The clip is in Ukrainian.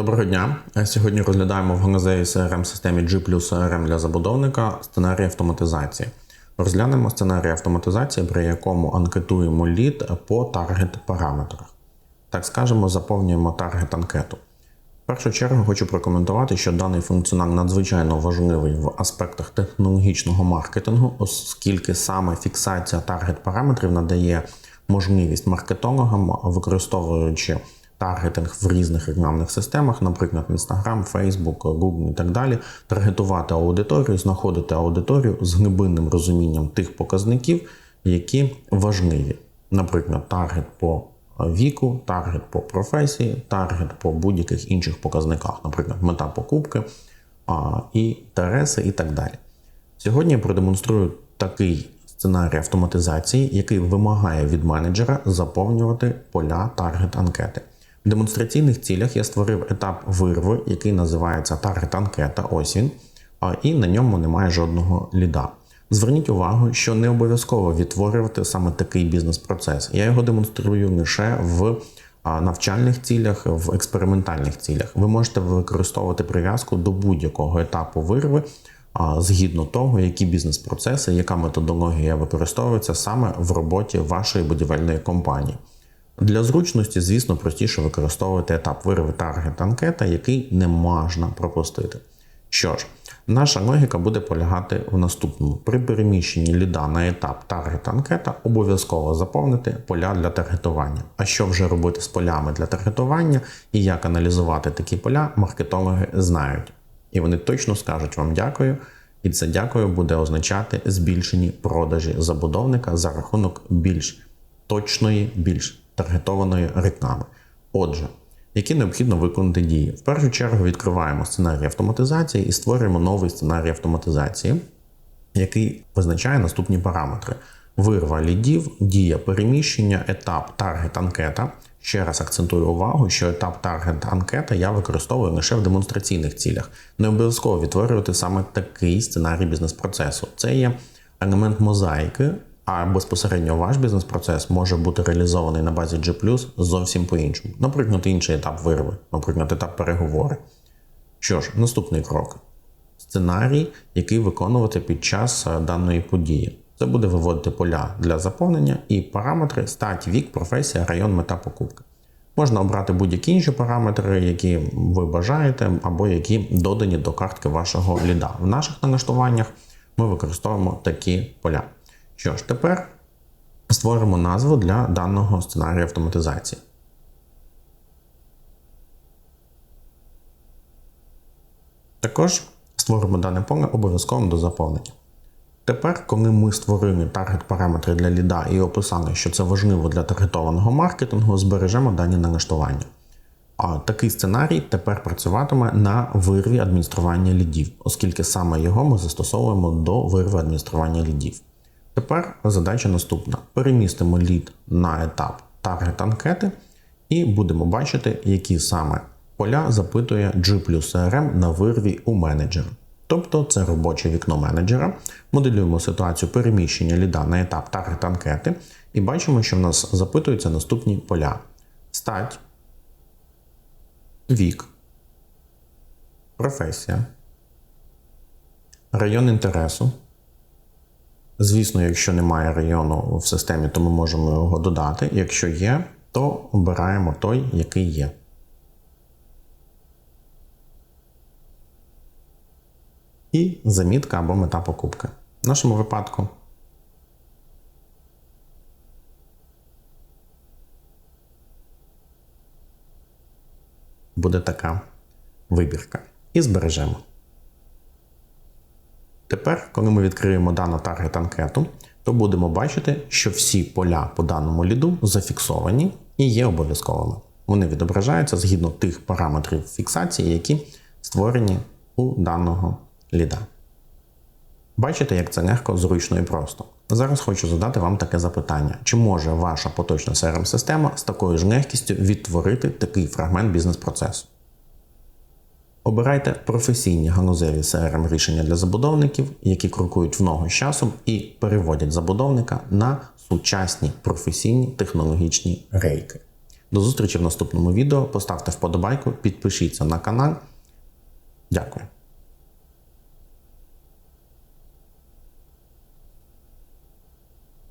Доброго дня. Е, Сьогодні розглядаємо в ганазеї crm системі G плюс CRM для забудовника сценарій автоматизації. Розглянемо сценарій автоматизації, при якому анкетуємо лід по таргет параметрах. Так скажемо, заповнюємо таргет анкету. В першу чергу хочу прокоментувати, що даний функціонал надзвичайно важливий в аспектах технологічного маркетингу, оскільки саме фіксація таргет параметрів надає можливість маркетологам, використовуючи таргетинг в різних рекламних системах, наприклад, Instagram, Facebook, Google і так далі, таргетувати аудиторію, знаходити аудиторію з глибинним розумінням тих показників, які важливі. Наприклад, таргет по віку, таргет по професії, таргет по будь-яких інших показниках, наприклад, мета покупки, а, інтереси і так далі. Сьогодні я продемонструю такий сценарій автоматизації, який вимагає від менеджера заповнювати поля таргет анкети. В демонстраційних цілях я створив етап вирви, який називається таргет анкета. Ось він, і на ньому немає жодного ліда. Зверніть увагу, що не обов'язково відтворювати саме такий бізнес-процес. Я його демонструю лише в навчальних цілях, в експериментальних цілях. Ви можете використовувати прив'язку до будь-якого етапу вирви згідно того, які бізнес-процеси, яка методологія використовується саме в роботі вашої будівельної компанії. Для зручності, звісно, простіше використовувати етап вириви таргет анкета, який не можна пропустити. Що ж, наша логіка буде полягати в наступному: при переміщенні ліда на етап таргет анкета обов'язково заповнити поля для таргетування. А що вже робити з полями для таргетування і як аналізувати такі поля, маркетологи знають. І вони точно скажуть вам дякую. І це дякую буде означати збільшені продажі забудовника за рахунок більш точної, більш таргетованої реклами. Отже, які необхідно виконати дії. В першу чергу відкриваємо сценарій автоматизації і створюємо новий сценарій автоматизації, який визначає наступні параметри: вирва лідів, дія переміщення, етап таргет анкета. Ще раз акцентую увагу, що етап таргет анкета я використовую лише в демонстраційних цілях. Не обов'язково відтворювати саме такий сценарій бізнес-процесу. Це є елемент мозаїки, а безпосередньо ваш бізнес-процес може бути реалізований на базі G зовсім по-іншому. Наприклад, інший етап вирви, наприклад, етап переговори. Що ж, наступний крок: сценарій, який виконувати під час е, даної події. Це буде виводити поля для заповнення і параметри стать, вік, професія, район, мета покупки. Можна обрати будь-які інші параметри, які ви бажаєте, або які додані до картки вашого ліда. В наших налаштуваннях ми використовуємо такі поля. Що ж, тепер створимо назву для даного сценарію автоматизації. Також створимо дане поле обов'язково до заповнення. Тепер, коли ми створили таргет параметри для ліда і описали, що це важливо для таргетованого маркетингу, збережемо дані налаштування. А такий сценарій тепер працюватиме на вирві адміністрування лідів, оскільки саме його ми застосовуємо до вирви адміністрування лідів. Тепер задача наступна: перемістимо лід на етап таргет анкети і будемо бачити, які саме поля запитує G CRM на вирві у менеджера. Тобто це робоче вікно менеджера. Моделюємо ситуацію переміщення ліда на етап таргет анкети і бачимо, що в нас запитуються наступні поля: стать, вік, професія, район інтересу. Звісно, якщо немає району в системі, то ми можемо його додати. Якщо є, то обираємо той, який є. І замітка або мета покупки. В нашому випадку буде така вибірка. І збережемо. Тепер, коли ми відкриємо дану таргет анкету, то будемо бачити, що всі поля по даному ліду зафіксовані і є обов'язковими. Вони відображаються згідно тих параметрів фіксації, які створені у даного ліда. Бачите, як це легко, зручно і просто. Зараз хочу задати вам таке запитання: чи може ваша поточна crm система з такою ж легкістю відтворити такий фрагмент бізнес-процесу? Обирайте професійні ганузеві crm рішення для забудовників, які крокують в ногу з часом і переводять забудовника на сучасні професійні технологічні рейки. До зустрічі в наступному відео. Поставте вподобайку, підпишіться на канал. Дякую.